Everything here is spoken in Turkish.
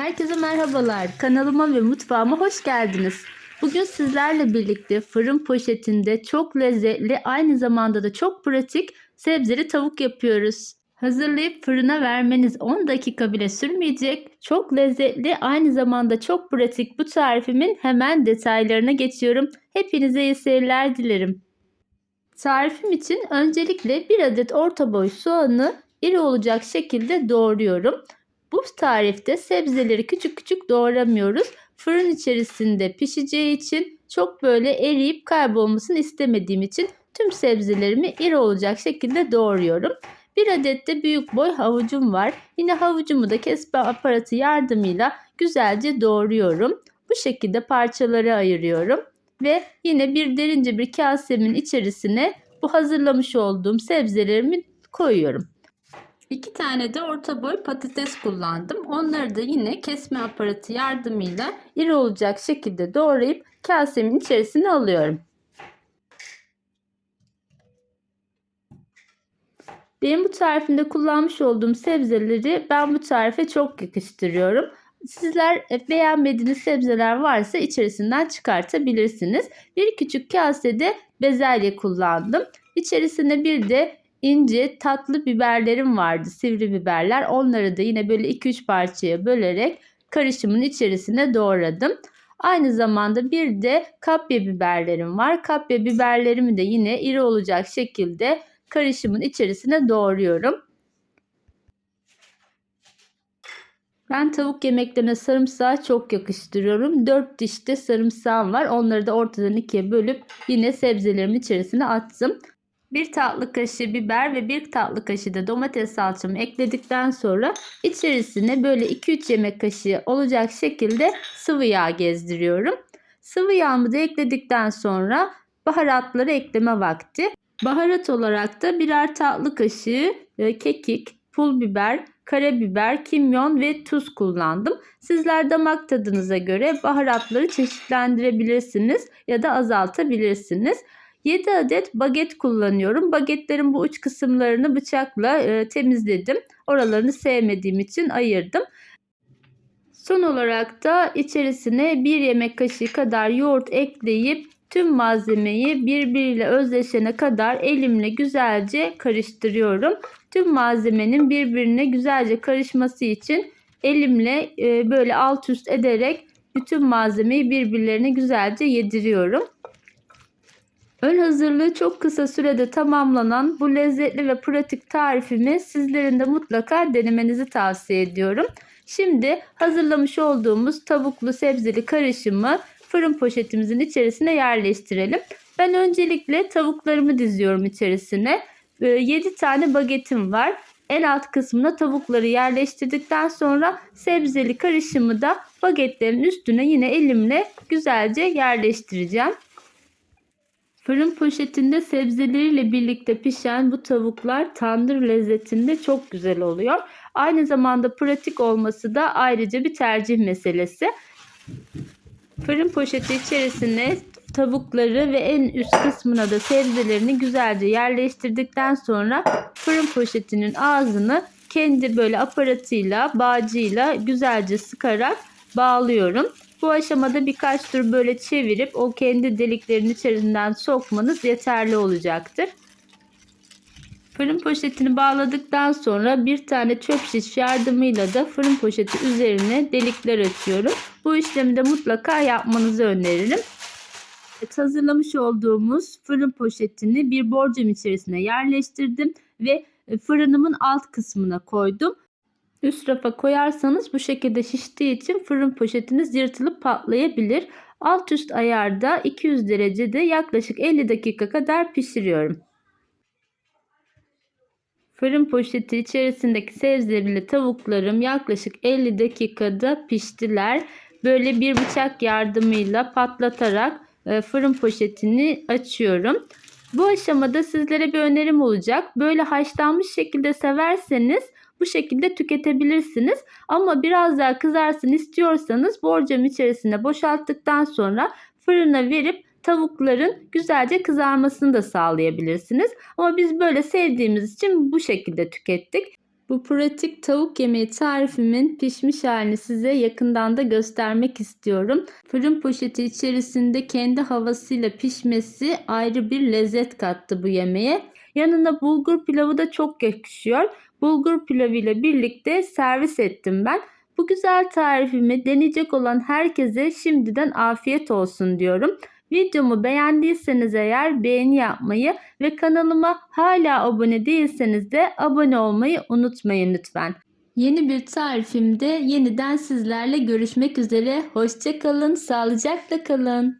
Herkese merhabalar. Kanalıma ve mutfağıma hoş geldiniz. Bugün sizlerle birlikte fırın poşetinde çok lezzetli, aynı zamanda da çok pratik sebzeli tavuk yapıyoruz. Hazırlayıp fırına vermeniz 10 dakika bile sürmeyecek. Çok lezzetli, aynı zamanda çok pratik bu tarifimin hemen detaylarına geçiyorum. Hepinize iyi seyirler dilerim. Tarifim için öncelikle bir adet orta boy soğanı iri olacak şekilde doğruyorum. Bu tarifte sebzeleri küçük küçük doğramıyoruz. Fırın içerisinde pişeceği için çok böyle eriyip kaybolmasını istemediğim için tüm sebzelerimi iri olacak şekilde doğruyorum. Bir adet de büyük boy havucum var. Yine havucumu da kesme aparatı yardımıyla güzelce doğruyorum. Bu şekilde parçalara ayırıyorum. Ve yine bir derince bir kasemin içerisine bu hazırlamış olduğum sebzelerimi koyuyorum. İki tane de orta boy patates kullandım. Onları da yine kesme aparatı yardımıyla iri olacak şekilde doğrayıp kasemin içerisine alıyorum. Benim bu tarifimde kullanmış olduğum sebzeleri ben bu tarife çok yakıştırıyorum. Sizler beğenmediğiniz sebzeler varsa içerisinden çıkartabilirsiniz. Bir küçük kasede bezelye kullandım. İçerisine bir de ince tatlı biberlerim vardı. Sivri biberler. Onları da yine böyle 2-3 parçaya bölerek karışımın içerisine doğradım. Aynı zamanda bir de kapya biberlerim var. Kapya biberlerimi de yine iri olacak şekilde karışımın içerisine doğruyorum. Ben tavuk yemeklerine sarımsağı çok yakıştırıyorum. 4 diş de sarımsağım var. Onları da ortadan ikiye bölüp yine sebzelerimin içerisine attım. 1 tatlı kaşığı biber ve 1 tatlı kaşığı da domates salçamı ekledikten sonra içerisine böyle 2-3 yemek kaşığı olacak şekilde sıvı yağ gezdiriyorum. Sıvı yağımı da ekledikten sonra baharatları ekleme vakti. Baharat olarak da birer tatlı kaşığı e, kekik, pul biber, karabiber, kimyon ve tuz kullandım. Sizler damak tadınıza göre baharatları çeşitlendirebilirsiniz ya da azaltabilirsiniz. 7 adet baget kullanıyorum. Bagetlerin bu uç kısımlarını bıçakla e, temizledim. Oralarını sevmediğim için ayırdım. Son olarak da içerisine 1 yemek kaşığı kadar yoğurt ekleyip tüm malzemeyi birbiriyle özleşene kadar elimle güzelce karıştırıyorum. Tüm malzemenin birbirine güzelce karışması için elimle e, böyle alt üst ederek bütün malzemeyi birbirlerine güzelce yediriyorum. Ön hazırlığı çok kısa sürede tamamlanan bu lezzetli ve pratik tarifimi sizlerin de mutlaka denemenizi tavsiye ediyorum. Şimdi hazırlamış olduğumuz tavuklu sebzeli karışımı fırın poşetimizin içerisine yerleştirelim. Ben öncelikle tavuklarımı diziyorum içerisine. 7 ee, tane bagetim var. En alt kısmına tavukları yerleştirdikten sonra sebzeli karışımı da bagetlerin üstüne yine elimle güzelce yerleştireceğim. Fırın poşetinde sebzeleriyle birlikte pişen bu tavuklar tandır lezzetinde çok güzel oluyor. Aynı zamanda pratik olması da ayrıca bir tercih meselesi. Fırın poşeti içerisine tavukları ve en üst kısmına da sebzelerini güzelce yerleştirdikten sonra fırın poşetinin ağzını kendi böyle aparatıyla, bağcıyla güzelce sıkarak bağlıyorum. Bu aşamada birkaç tur böyle çevirip o kendi deliklerin içerisinden sokmanız yeterli olacaktır. Fırın poşetini bağladıktan sonra bir tane çöp şiş yardımıyla da fırın poşeti üzerine delikler açıyorum. Bu işlemi de mutlaka yapmanızı öneririm. Evet, hazırlamış olduğumuz fırın poşetini bir borcam içerisine yerleştirdim ve fırınımın alt kısmına koydum. Üst rafa koyarsanız bu şekilde şiştiği için fırın poşetiniz yırtılıp patlayabilir. Alt üst ayarda 200 derecede yaklaşık 50 dakika kadar pişiriyorum. Fırın poşeti içerisindeki sebzeli tavuklarım yaklaşık 50 dakikada piştiler. Böyle bir bıçak yardımıyla patlatarak e, fırın poşetini açıyorum. Bu aşamada sizlere bir önerim olacak. Böyle haşlanmış şekilde severseniz bu şekilde tüketebilirsiniz. Ama biraz daha kızarsın istiyorsanız borcam içerisine boşalttıktan sonra fırına verip tavukların güzelce kızarmasını da sağlayabilirsiniz. Ama biz böyle sevdiğimiz için bu şekilde tükettik. Bu pratik tavuk yemeği tarifimin pişmiş halini size yakından da göstermek istiyorum. Fırın poşeti içerisinde kendi havasıyla pişmesi ayrı bir lezzet kattı bu yemeğe. Yanına bulgur pilavı da çok yakışıyor. Bulgur pilavı ile birlikte servis ettim ben. Bu güzel tarifimi deneyecek olan herkese şimdiden afiyet olsun diyorum. Videomu beğendiyseniz eğer beğeni yapmayı ve kanalıma hala abone değilseniz de abone olmayı unutmayın lütfen. Yeni bir tarifimde yeniden sizlerle görüşmek üzere. Hoşçakalın, sağlıcakla kalın.